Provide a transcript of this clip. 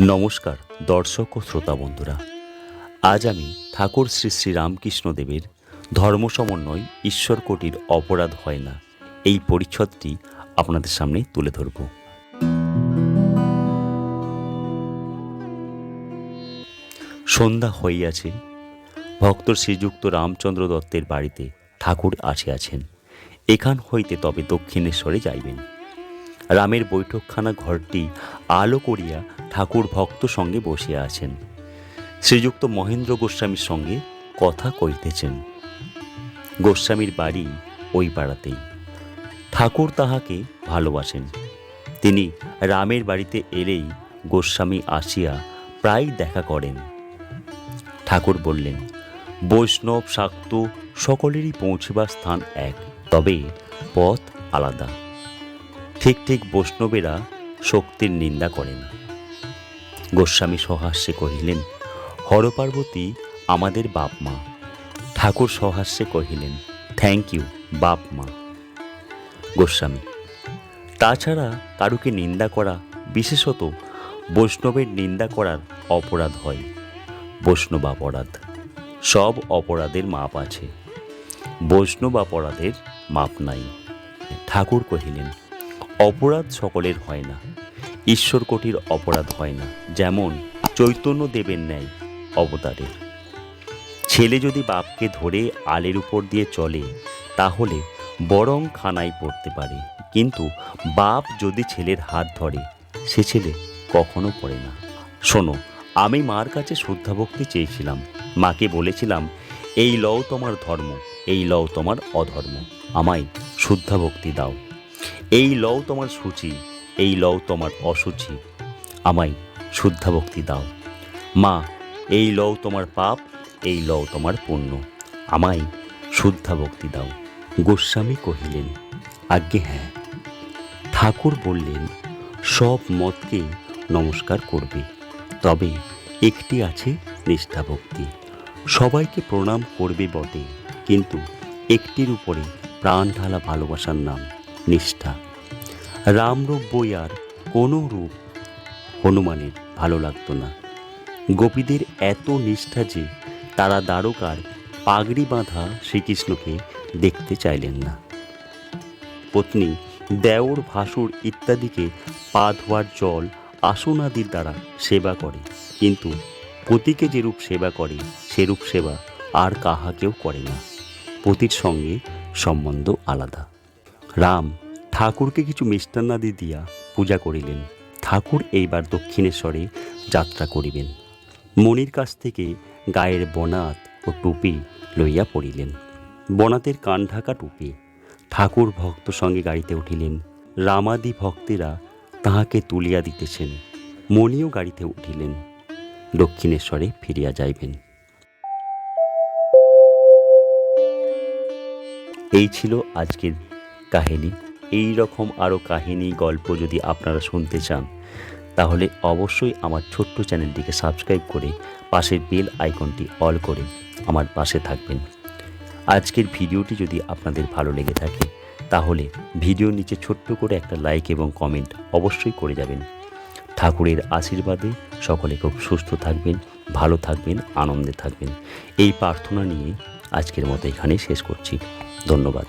নমস্কার, দর্শক ও শ্রোতা বন্ধুরা। আজ আমি ঠাকুর শ্রী শ্রী রামকৃষ্ণদেবের ধর্ম সমন্বয় ঈশ্বর কোটির অপরাধ হয় না এই পরিচ্ছদটি আপনাদের সামনে তুলে ধরব। সন্ধ্যা হইয়াছে, ভক্ত শ্রীযুক্ত রামচন্দ্র দত্তের বাড়িতে ঠাকুর আসিয়াছেন। এখান হইতে তবে দক্ষিণেশ্বরে যাইবেন। রামের বৈঠকখানা ঘরটি আলো করিয়া ঠাকুর ভক্ত সঙ্গে বসিয়া আছেন। শ্রীযুক্ত মহেন্দ্র গোস্বামীর সঙ্গে কথা কইতেছেন। গোস্বামীর বাড়ি ওই পাড়াতেই। ঠাকুর তাহাকে ভালোবাসেন। তিনি রামের বাড়িতে এলেই গোস্বামী আসিয়া প্রায় দেখা করেন। ঠাকুর বললেন, বৈষ্ণব, শাক্ত সকলেরই পৌঁছিবার স্থান এক, তবে পথ আলাদা। ঠিক ঠিক বৈষ্ণবেরা শক্তির নিন্দা করে না গোস্বামী সহাস্যে কহিলেন, হরপার্বতী, আমাদের বাপ মা। ঠাকুর সহাস্যে কহিলেন, থ্যাংক ইউ, বাপ মা। গোস্বামী, তাছাড়া কারুকে নিন্দা করা বিশেষত বৈষ্ণবের নিন্দা করার অপরাধ হয়, বৈষ্ণব অপরাধ। সব অপরাধের মাপ আছে, বৈষ্ণব অপরাধের মাপ নাই। ঠাকুর কহিলেন অপরাধ সকলের হয় না। ঈশ্বর কোটির অপরাধ হয় না, যেমন চৈতন্য দেবের ন্যায় অবতারের। ছেলে যদি বাপকে ধরে আলের উপর দিয়ে চলে, তাহলে বরং খানায় পড়তে পারে। কিন্তু বাপ যদি ছেলের হাত ধরে, সে ছেলে কখনো পড়ে না। শোনো, আমি মার কাছে শ্রদ্ধা ভক্তি চেয়েছিলাম। মাকে বলেছিলাম, এই লও তোমার ধর্ম, এই লও তোমার অধর্ম। আমায় শুদ্ধাভক্তি দাও। এই লও তোমার সূচি, এই লও তোমার অসুচি। আমায় শুদ্ধা ভক্তি দাও। মা, এই লও তোমার পাপ, এই লও তোমার পুণ্য। আমায় শুদ্ধা ভক্তি দাও। গোস্বামী কহিলেন, আজ্ঞে হ্যাঁ। ঠাকুর বললেন, সব মতকে নমস্কার করবে। তবে একটি আছে নিষ্ঠা ভক্তি। সবাইকে প্রণাম করবে বটে, কিন্তু একটির উপরে প্রাণ ঢালা ভালোবাসার নাম নিষ্ঠা। রামরূপ বই আর কোনো রূপ হনুমানের ভালো লাগতো না। গোপীদের এত নিষ্ঠা যে তারা দ্বারকার পাগড়ি বাঁধা শ্রীকৃষ্ণকে দেখতে চাইলেন না। পত্নী দেওর, ভাসুর ইত্যাদিকে পা ধোয়ার জল আসন আদির দ্বারা সেবা করে, কিন্তু পতিকে যেরূপ সেবা করে, সেরূপ সেবা আর কাহাকেও করে না। পতির সঙ্গে সম্বন্ধ আলাদা। রাম ঠাকুরকে কিছু মিষ্টান্নাদি দিয়া পূজা করিলেন। ঠাকুর এইবার দক্ষিণেশ্বরে যাত্রা করিবেন। মনির কাছ থেকে গায়ের বনাত ও টুপি লইয়া পড়িলেন। বনাতের কান ঢাকা টুপি। ঠাকুর ভক্ত সঙ্গে গাড়িতে উঠিলেন। রামাদি ভক্তেরা তাহাকে তুলিয়া দিতেছেন। মণিও গাড়িতে উঠিলেন। দক্ষিণেশ্বরে ফিরিয়া যাইবেন। এই ছিল আজকের কাহিনী। এই রকম আরও কাহিনী, গল্প যদি আপনারা শুনতে চান, তাহলে অবশ্যই আমার ছোট্ট চ্যানেলটিকে সাবস্ক্রাইব করে পাশের বেল আইকনটি অল করে আমার পাশে থাকবেন। আজকের ভিডিওটি যদি আপনাদের ভালো লেগে থাকে, তাহলে ভিডিওর নিচে ছোট্ট করে একটা লাইক এবং কমেন্ট অবশ্যই করে যাবেন। ঠাকুরের আশীর্বাদে সকলে খুব সুস্থ থাকবেন, ভালো থাকবেন, আনন্দে থাকবেন। এই প্রার্থনা নিয়ে আজকের মতো এখানেই শেষ করছি। ধন্যবাদ।